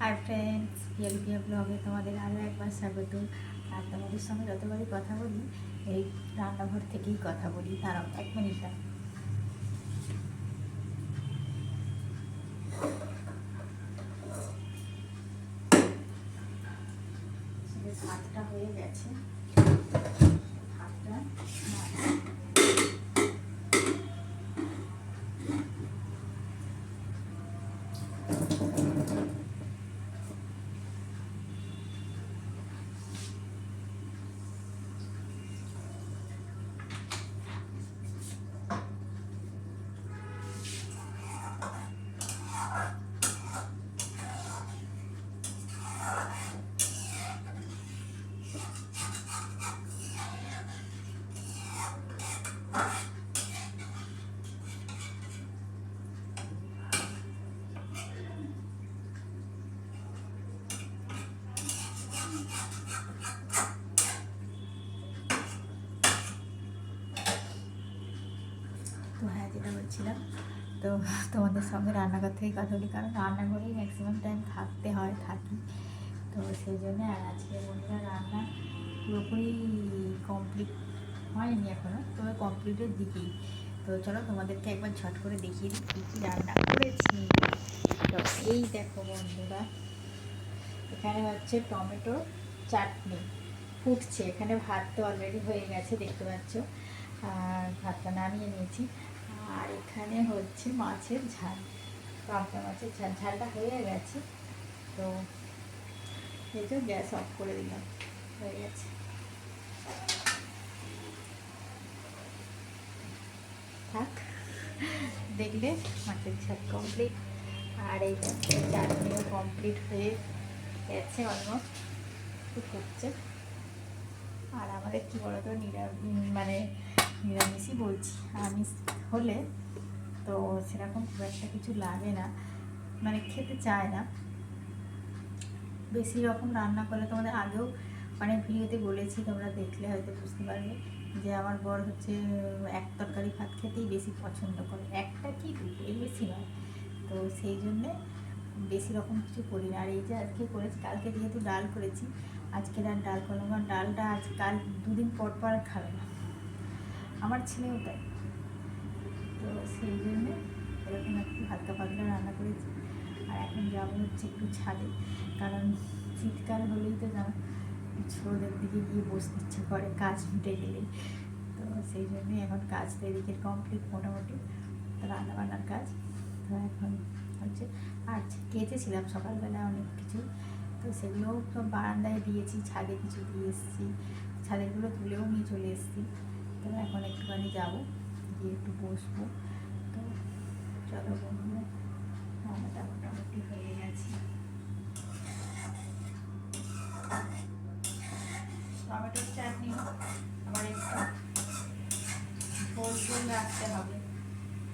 Hi friends পিএলপিএ ব্লগে তোমাদের আরও একবার স্বাগত। আর তোমাদের সঙ্গে যতবারই কথা বলি, এই রান্নাঘর থেকেই কথা বলি। দাঁড়াও, এক মিনিট ভাতটা হয়ে গেছে, ভাতটা নাড়ি। তো হ্যাঁ যেটা বলছিলাম, তো তোমাদের সঙ্গে রান্নাঘর থেকেই কথা বলি, কারণ রান্নাঘরেই ম্যাক্সিমাম টাইম থাকতে হয়, থাকি। তো সেই জন্য আর আজকে বন্ধুরা রান্না পুরোপুরি কমপ্লিট হয়নি এখনও তবে কমপ্লিটের দিকেই। তো চলো তোমাদেরকে একবার ঝট করে দেখিয়ে দিই কী কী রান্না করেছি। তো এই দেখো বন্ধুরা, এখানে হচ্ছে টমেটো চাটনি। ফুটছে, এখানে ভাত তো অলরেডি হয়ে গেছে, দেখতে পাচ্ছ। আর ভাতটা নামিয়ে নিয়েছি। আর এখানে হচ্ছে মাছের ঝাল পাবদা মাছের ঝাল। ঝালটা হয়ে গেছে, তো এই তো গ্যাস অফ করে দিলাম, হয়ে গেছে। থাক দেখলে মাছের ঝাল কমপ্লিট আর এই চাটনিও কমপ্লিট হয়ে গেছে অলমোস্ট একটু ফুটছে আর আমাদের কী বলতো নিরামিষ মানে নিরামিষই বলছি, আমিষ হলে তো সেরকম খুব একটা কিছু লাগে না মানে খেতে চায় না। বেশি রকম রান্না করলে তোমাদের আগেও অনেক ভিডিওতে বলেছি, তোমরা দেখলে হয়তো বুঝতে পারবে যে আমার বর হচ্ছে এক তরকারি ভাত খেতেই বেশি পছন্দ করে, একটা কি দুটো, এর বেশি নয়। তো সেই জন্যে বেশি রকম কিছু করি না। আর এই যে আজকে করেছি, কালকে যেহেতু ডাল করেছি আজকে আর ডাল করলাম কারণ ডালটা আজ কাল দুদিন পর পর আর খাবে না। আমার ছেলেও তাই। তো সেই জন্যে এরকম একটু হালকা পাতলা রান্না করেছি। আর এখন যাব হচ্ছে একটু ছাদে। কারণ শীতকাল হলেই তো জানো, ছোটোদের দিকে গিয়ে বসতে ইচ্ছে করে, কাজ মিটে গেলেই। তো সেই জন্যই এখন কাজ তো এদিকে কমপ্লিট মোটামুটি। রান্না বান্নার কাজ। তো এখন হচ্ছে, আর কেচেছিলাম সকালবেলা অনেক কিছু তো সেগুলোও সব বারান্দায় দিয়েছি, ছাদে কিছু দিয়ে এসেছি। ছাদেরগুলো তুলেও নিয়ে চলে এসেছি। তো এখন একটুখানি যাব, গিয়ে একটু বসবো। তো চলো বন্ধুরা, রান্নাটা মোটামুটি হয়ে গেছে। টমেটোর চাটনি আবার একটু ঝোল ঝোল রাখতে হবে।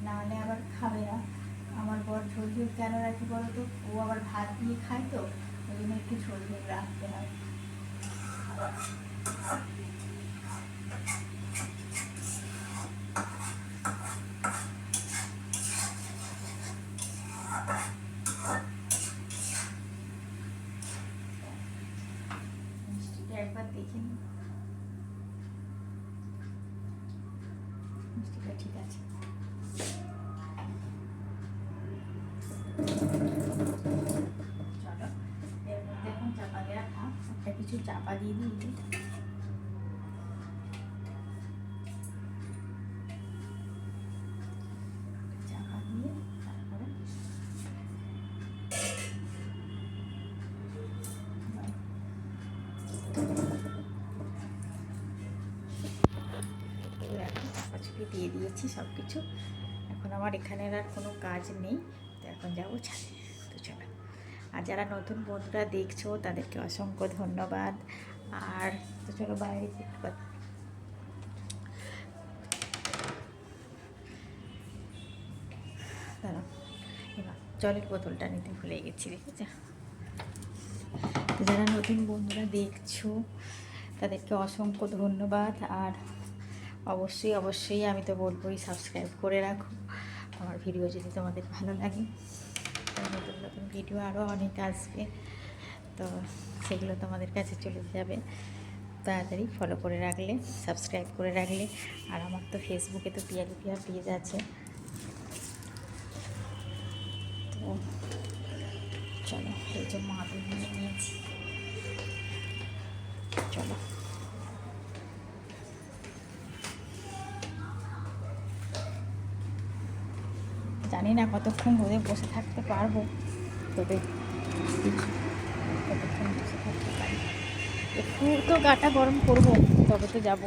নাহলে আবার খাবে না। আমার বর ঝোল ঝোল কেন রাখি বলো তো? ও আবার ভাত দিয়ে খায় তো। ওই জন্য একটু ঝোল ঝোল রাখতে হয় মিষ্টিটা একবার দেখে নিই মিষ্টিটা ঠিক আছে চলো এর মধ্যে এখন চাপা দেওয়া থাক একটা কিছু চাপা দিয়ে দিই। চাপা দিয়ে তারপরে দিয়ে দিয়েছি সব কিছু এখন আমার এখানের আর কোনো কাজ নেই। তো এখন যাব চলো আর যারা নতুন বন্ধুরা দেখছ, তাদেরকে অসংখ্য ধন্যবাদ। আর চলো বাইরে দাঁড়াও, এবার জলের বোতলটা নিতে ভুলে গেছি, দেখেছ? যারা নতুন বন্ধুরা দেখছ, তাদেরকে অসংখ্য ধন্যবাদ। আর অবশ্যই অবশ্যই আমি তো বলবোই, সাবস্ক্রাইব করে রাখো। আমার ভিডিও যদি তোমাদের ভালো লাগে তো নতুন নতুন ভিডিও আরও অনেক আসবে। তো সেগুলো তোমাদের কাছে চলে যাবে। তাড়াতাড়ি ফলো করে রাখলে সাবস্ক্রাইব করে রাখলে। আর আমার তো ফেসবুকে তো পিয়ারি পিয়া পেজ আছে। তো চলো, এই যে নিয়ে নিয়েছি। চলো। জানি না কতক্ষণ রোদে বসে থাকতে পারব। তবে কতক্ষণ একটু তো গাটা গরম করব, তবে তো যাব।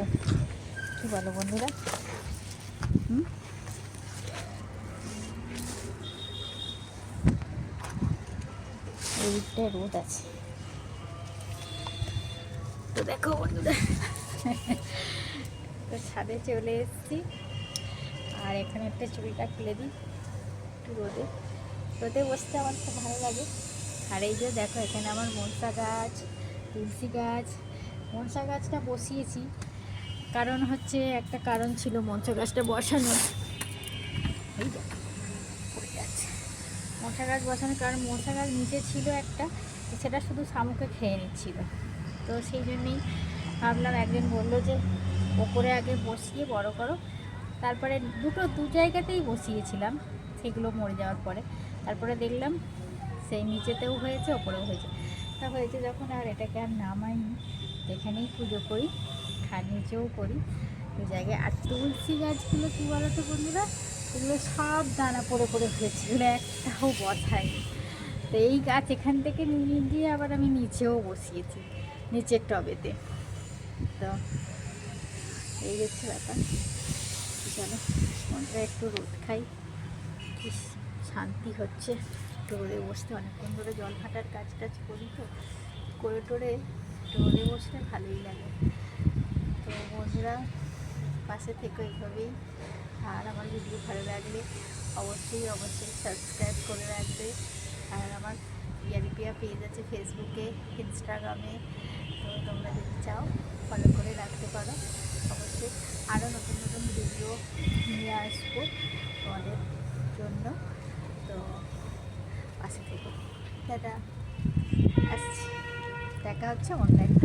কি বলো বন্ধুরা? রোদ আছে। তো দেখো বন্ধুরা, তো ছাদে চলে এসেছি। আর এখানে একটা চুড়িটা খুলে দিই। একটু রোদে। রোদে বসতে আমার খুব ভালো লাগে। আর এই যে দেখো, এখানে আমার মনসা গাছ, তুলসী গাছ। মনসা গাছটা বসিয়েছি। কারণ হচ্ছে একটা কারণ ছিল মনসা গাছটা বসানোর এই যাচ্ছে। মশা গাছ বসানোর কারণ মশা গাছ নিচে ছিল একটা সেটা শুধু শামুকে খেয়ে নিচ্ছিল। তো সেই জন্যেই ভাবলাম একজন বলল যে, ওপরে আগে বসিয়ে বড় করো। তারপরে দুটো, দু জায়গাতেই বসিয়েছিলাম। সেগুলো মরে যাওয়ার পরে। তারপরে দেখলাম সেই নিচেতেও হয়েছে, ওপরেও হয়েছে। তা হয়েছে যখন আর এটাকে আর নামাইনি এখানেই পুজো করি আর নিচেও করি। দু জায়গায় আর তুলসী গাছগুলো কী বলো তো বন্ধুরা? এগুলো সব দানা পড়ে পড়ে হয়েছে একটাও বসায়নি। তো এই গাছ এখান থেকে নিয়ে গিয়ে আবার আমি নিচেও বসিয়েছি, নিচের টবেতে। তো এই হচ্ছে ব্যাপার। চলো মনটা একটু রোদ খাই। কি শান্তি হচ্ছে। রোদে বসতে অনেকক্ষণ ধরে জল ঘাটার কাজ টাজ করি তো। করে টোরে রোদে বসতে ভালোই লাগে। তো বন্ধুরা, পাশে থেকে এইভাবেই। আর আমার ভিডিও ভালো লাগলে অবশ্যই অবশ্যই সাবস্ক্রাইব করে রাখবে। আর আমার ইয়ারিপিয়া পেজ আছে ফেসবুকে ইনস্টাগ্রামে তো তোমরা যদি চাও ফলো করে রাখতে পারো। অবশ্যই আরও নতুন নতুন ভিডিও নিয়ে আসব তোমাদের জন্য তো পাশে থেকে দাদা। আসছি। দেখা হচ্ছে অন্য